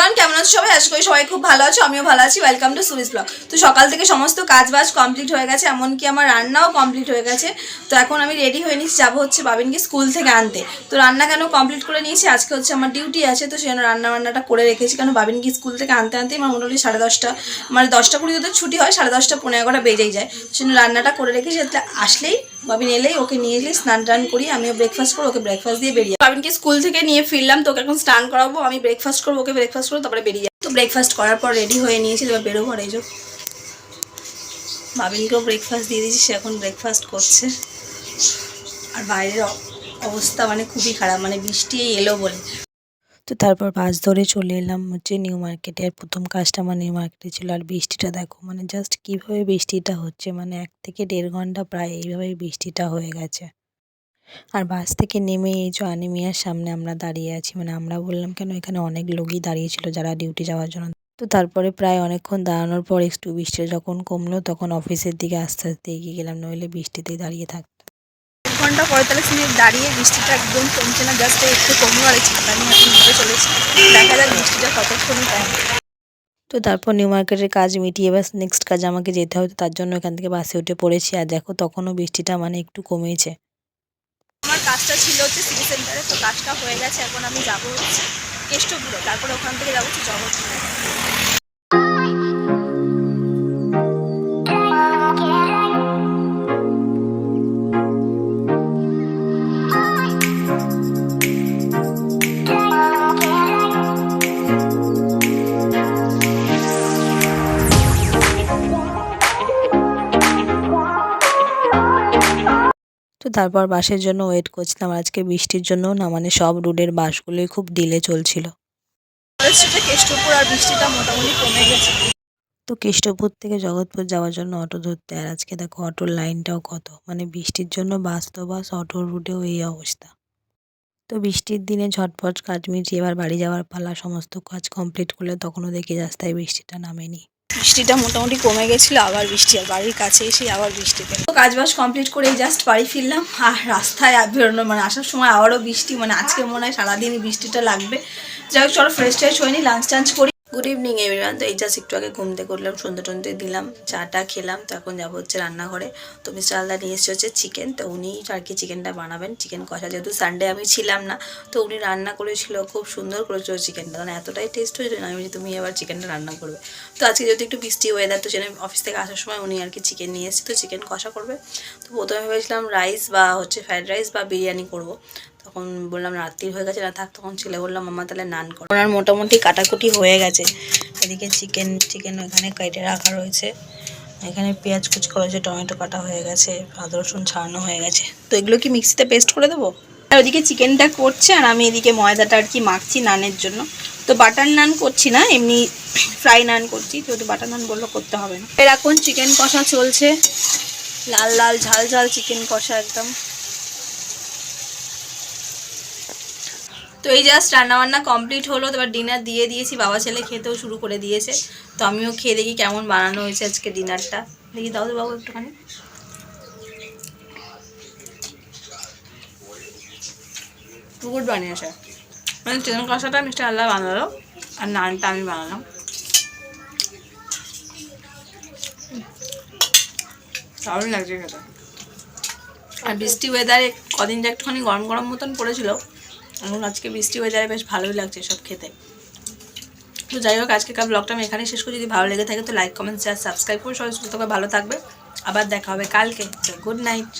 Good morning everyone কেমন আছো সবাই, আশা করি সবাই খুব ভালো আছো, আমিও ভালো আছি। ওয়েলকাম টু সুরিস ব্লগ তো সকাল থেকে সমস্ত কাজ বাজ কমপ্লিট হয়ে গেছে, এমনকি আমার রান্নাও কমপ্লিট হয়ে গেছে। তো এখন আমি রেডি হয়ে নিচ্ছি, যাব হচ্ছে বাবিনকে স্কুল থেকে আনতে। তো রান্না কেন কমপ্লিট করে নিয়েছি? আজকে হচ্ছে আমার ডিউটি আছে, তো সেজন্য রান্না বান্নাটা করে রেখেছি। কারণ বাবিনকে স্কুল থেকে আনতে আনতে আমার মোটামুটি সাড়ে দশটা মানে দশটা কুড়ি তো ছুটি হয়, সাড়ে দশটা পনেরো এগারোটা বেজেই যায়। সেজন্য রান্নাটা করে রেখেছি, যাতে আসলেই বাবিন এলেই, ওকে নিয়ে এলেই স্নান টান করি আমিও ব্রেকফাস্ট করে ওকে ব্রেকফাস্ট দিয়ে বেরিয়ে। বাবিনকে স্কুল থেকে নিয়ে ফিরলাম, তোকে এখন স্নান করাবো, আমি ব্রেকফাস্ট করব, ওকে ব্রেকফাস্ট করব তারপরে বেরিয়ে তো ব্রেকফাস্ট করার পর রেডি হয়ে নিয়েছি এবার বেরোবো আর এই যে বাবিনকেও ব্রেকফাস্ট দিয়ে দিয়েছি, সে এখন ব্রেকফাস্ট করছে। আর বাইরের অবস্থা মানে খুবই খারাপ মানে বৃষ্টি এলো বলে। তো তারপর বাস ধরে চলে এলাম হচ্ছে নিউ মার্কেটে আর প্রথম কাজটা আমার নিউ মার্কেটে ছিল। আর বৃষ্টিটা দেখো মানে জাস্ট কীভাবে বৃষ্টিটা হচ্ছে মানে এক থেকে দেড় ঘণ্টা প্রায় এইভাবেই বৃষ্টিটা হয়ে গেছে। আর বাস থেকে নেমে এই যে আনিমিয়ার সামনে আমরা দাঁড়িয়ে আছি মানে আমরা বললাম কেন এখানে অনেক লোকই দাঁড়িয়েছিল যারা ডিউটি যাওয়ার জন্য? তো তারপরে প্রায় অনেকক্ষণ দাঁড়ানোর পর একটু বৃষ্টি যখন কমলো তখন অফিসের দিকে আস্তে আস্তে এগিয়ে গেলাম নইলে বৃষ্টিতেই দাঁড়িয়ে থাকতাম এক ঘণ্টা পঁয়তাল্লিশ মিনিট দাঁড়িয়ে বৃষ্টিটা একদম কমছে না জাস্ট একটু কমলো আর এই ছাতা নিয়ে এখন চলেছি। দেখা যাক বৃষ্টিটা কতক্ষণ টাইম তো তারপর নিউ মার্কেটের কাজ মিটিয়ে এবার নেক্সট কাজ আমাকে যেতে হতো তার জন্য এখান থেকে বাসে উঠে পড়েছি। আর দেখো তখনও বৃষ্টিটা মানে একটু কমেছে। আমার কাজটা ছিল হচ্ছে সিটি সেন্টারে তো কাজটা হয়ে গেছে, এখন আমি যাব হচ্ছে কেষ্টপুরে, তারপরে ওখান থেকে যাব হচ্ছে জগৎপুরে। তো তারপর বাসের জন্য ওয়েট করছিলাম। আজকে বৃষ্টির জন্য না মানে সব রুটের বাসগুলোই খুব ডিলে চলছিল। কেষ্টপুর আর বৃষ্টিটা মোটামুটি কমে গেছে। তো কেষ্টপুর থেকে জগৎপুর যাওয়ার জন্য অটো ধরতে। আর আজকে দেখো অটোর লাইনটাও কত। মানে বৃষ্টির জন্য বাস তো বাস অটোর রুটেও এই অবস্থা। তো বৃষ্টির দিনে ঝটপট কাজ মিটিয়ে এবার বাড়ি যাওয়ার পালা সমস্ত কাজ কমপ্লিট করলে তখনও দেখি রাস্তায় বৃষ্টিটা নামেনি। বৃষ্টিটা মোটামুটি কমে গেছিল, আবার বৃষ্টি, আর বাড়ির কাছে এসে আবার বৃষ্টি পেল। তো কাজ বাজ কমপ্লিট করেই জাস্ট বাড়ি ফিরলাম, আর রাস্তায় বেরোনো মানে আসার সময় আবারও বৃষ্টি মানে আজকে মনে হয় সারাদিনই বৃষ্টিটা লাগবে। যাই হোক, চলো ফ্রেশ ট্রেশ হয়নি লাঞ্চ টাঞ্চ করি। গুড ইভিনিং এভরিওয়ান তো এই জাস্ট একটু আগে ঘুম থেকে উঠলাম সন্ধ্যে টন্ধে দিলাম চাটা খেলাম তো এখন যাব হচ্ছে রান্নাঘরে। তো মিস্টার আলদা নিয়ে এসছে হচ্ছে চিকেন তো উনি আর কি চিকেনটা বানাবেন। চিকেন কষা যেহেতু সানডে আমি ছিলাম না তো উনি রান্না করেছিল খুব সুন্দর করেছিল চিকেনটা মানে এতটাই টেস্ট হয়েছিল আমি বলছি, তুমি এবার চিকেনটা রান্না করবে। তো আজকে যেহেতু একটু বৃষ্টি ওয়েদার তো সেখানে অফিস থেকে আসার সময় উনি আর কি চিকেন নিয়ে এসেছে তো চিকেন কষা করবে। তো প্রথমে ভেবেছিলাম রাইস বা হচ্ছে ফ্রাইড রাইস বা বিরিয়ানি করব। তখন বললাম রাত্রির হয়ে গেছে, না থাক, তখন ছেলে বললাম মামা তাহলে নান করো। ওনার মোটামুটি কাটাকুটি হয়ে গেছে। এদিকে চিকেন চিকেন ওখানে কেটে রাখা রয়েছে। এখানে পেঁয়াজ কুচ করা হয়েছে টমেটো কাটা হয়ে গেছে, আদা, রসুন ছাড়ানো হয়ে গেছে। তো এগুলো কি মিক্সিতে পেস্ট করে দেবো? আর ওদিকে চিকেনটা করছে, আর আমি এদিকে ময়দাটা আর কি মাখছি নানের জন্য। তো বাটার নান করছি না, এমনি ফ্রাই নান করছি, যেহেতু বাটার নান বলল করতে হবে না। এর এখন চিকেন কষা চলছে। লাল লাল, ঝাল ঝাল চিকেন কষা একদম। তো এই জাস্ট রান্নাবান্না কমপ্লিট হলো তো এবার ডিনার দিয়ে দিয়েছি বাবা ছেলে খেতেও শুরু করে দিয়েছে। তো আমিও খেয়ে দেখি কেমন বানানো হয়েছে আজকে ডিনারটা দেখি দাও বাবু একটুখানি। গুড বানিয়েছে। মানে চিকেন কষাটা মিস্টার আল্লাহ বানালো আর নানটা আমি বানালাম। দারুণ লাগছে খেতে। আর বৃষ্টি ওয়েদারে কদিন যে একটুখানি গরম গরম মতন পড়েছিল এখন আজকে বৃষ্টি ওয়েদারে বেশ ভালোই লাগছে সব খেতে। তো যাই হোক, আজকে কার ব্লগটা আমি এখানে শেষ করি। যদি ভালো লেগে থাকে তো লাইক কমেন্ট শেয়ার সাবস্ক্রাইব করে। সবাই সুস্থ ভালো থাকবে। আবার দেখা হবে কালকে। Good night